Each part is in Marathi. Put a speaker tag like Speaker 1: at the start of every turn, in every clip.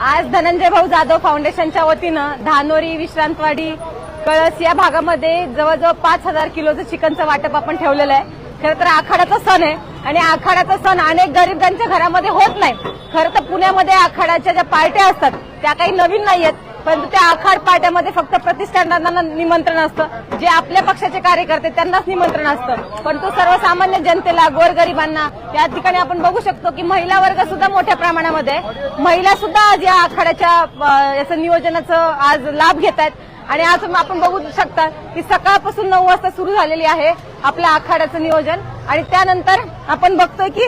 Speaker 1: आज धनंजय भाऊ जाधव फाउंडेशनच्या वतीनं धानोरी विश्रांतवाडी कळस या भागामध्ये जवळजवळ पाच हजार किलोचं चिकनचं वाटप आपण ठेवलेलं आहे. खरं तर आखाड्याचा सण आहे आणि आखाड्याचा सण अनेक गरिबांच्या घरामध्ये होत नाही. खरं तर पुण्यामध्ये आखाड्याच्या ज्या पार्ट्या असतात त्या काही नवीन नाही आहेत. पण त्या आखाड पार्ट्यामध्ये फक्त प्रतिष्ठानांना निमंत्रण असतं. जे आपल्या पक्षाचे कार्यकर्ते त्यांनाच निमंत्रण असतं. पण तो सर्वसामान्य जनतेला गोरगरिबांना या ठिकाणी आपण बघू शकतो की महिला वर्ग सुद्धा मोठ्या प्रमाणामध्ये महिला सुद्धा आज या आखाड्याच्या याचं नियोजनाचं आज लाभ घेत आहेत. आणि आज आपण बघू शकता की सकाळपासून नऊ वाजता सुरू झालेली आहे आपल्या आखाड्याचं नियोजन. आणि त्यानंतर आपण बघतोय की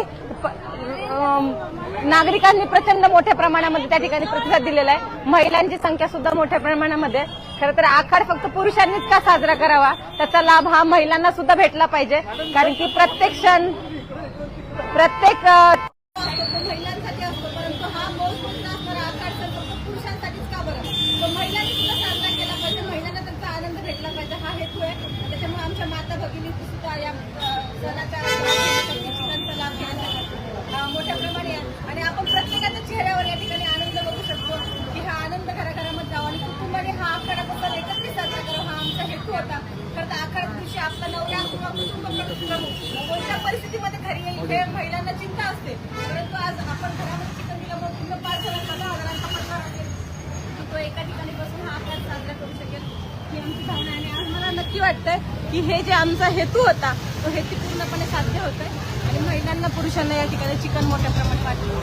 Speaker 1: नागरिकांनी प्रचंड मोठ्या प्रमाणामध्ये त्या ठिकाणी प्रतिसाद दिलेला आहे. महिलांची संख्या सुद्धा मोठ्या प्रमाणामध्ये. खरं तर आखाड फक्त पुरुषांनीच का साजरा करावा. त्याचा लाभ हा महिलांना सुद्धा भेटला पाहिजे. कारण की प्रत्येक क्षण प्रत्येक महिलांसाठी असतो परंतु हा मौसम असणारा आखाड सण फक्त पुरुषांसाठीच का बरं तो महिलांनी सुद्धा साजरा केला पाहिजे महिलांना त्यांचा आनंद भेटला पाहिजे हा हेतू आहे त्याच्यामुळे आमच्या माता भगिनी सुद्धा या अ, सणाचा चिकनचा लाभ घेण्यासाठी अ, मोठ्या प्रमाणे आहे. आणि आपण प्रत्येकाच्या चेहऱ्यावर या ठिकाणी आनंद बघू शकतो की हा आनंद घराघरामध्ये जावा आणि कुटुंबाने हा आखाडा सण एकत्रित साजरा करावा हा आमचा हेतू होता खरं तर आखाडा दिवशी आपला नवरा किंवा कुटुंब प्रमुख कोणत्या परिस्थितीमध्ये घरी येईल हे महिलांना चिंता असते. परंतु आज आपण घरामध्ये चिकन दिल्यामुळे पूर्ण पाच हजारांचा असेल तो एका ठिकाणी बसून हा आकार साजरा करू शकेल. ही आमची भावना आणि आणि मला नक्की वाटतंय की हे जे आमचा हेतू होता तो हेतू पूर्णपणे साध्य आहे आणि महिलांना पुरुषांना या ठिकाणी चिकन मोठ्या प्रमाणात वाटलं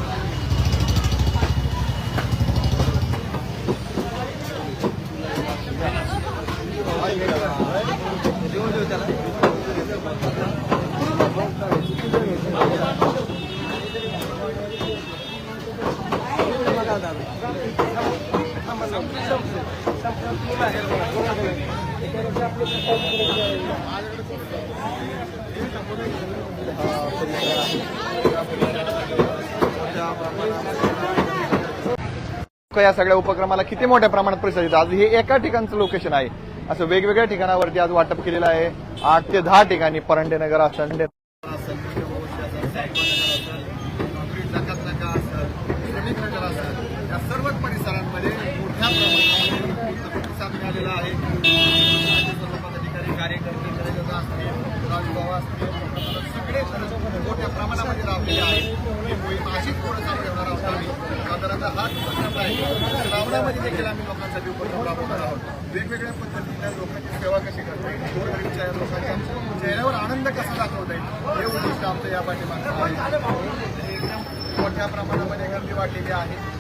Speaker 2: या सगळ्या उपक्रमाला किती मोठ्या प्रमाणात प्रतिसाद येतो आज हे एका ठिकाणचं लोकेशन आहे. असं वेगवेगळ्या ठिकाणावरती आज वाटप केलेलं आहे. आठ ते दहा ठिकाणी परंडेनगर असेल असेल श्रमिकनगर असेल या सर्वच परिसरांमध्ये मोठ्या प्रमाणामध्ये प्रतिसाद मिळालेला आहे सर्व पदाधिकारी कार्यकर्ते कार्यकर्ते असतील राजभाव असतील सगळे जण मोठ्या प्रमाणामध्ये राबलेले आहेत ही मोहीम अशीच पुढे चालू ठेवणार आहोत आम्ही साधारणतः हाच उपक्रम आहे श्रावणामध्ये देखील आम्ही लोकांसाठी उपक्रम राबवणार आहोत वेगवेगळ्या पद्धतीने लोकांची सेवा कशी करता येईल? गोरगरीबच्या लोकांच्या चेहऱ्यावर आनंद कसा दाखवता येईल? हे उद्दिष्ट आमचं या पाठीमागचं आहे. एकदम मोठ्या प्रमाणामध्ये गर्दी वाढलेली आहे.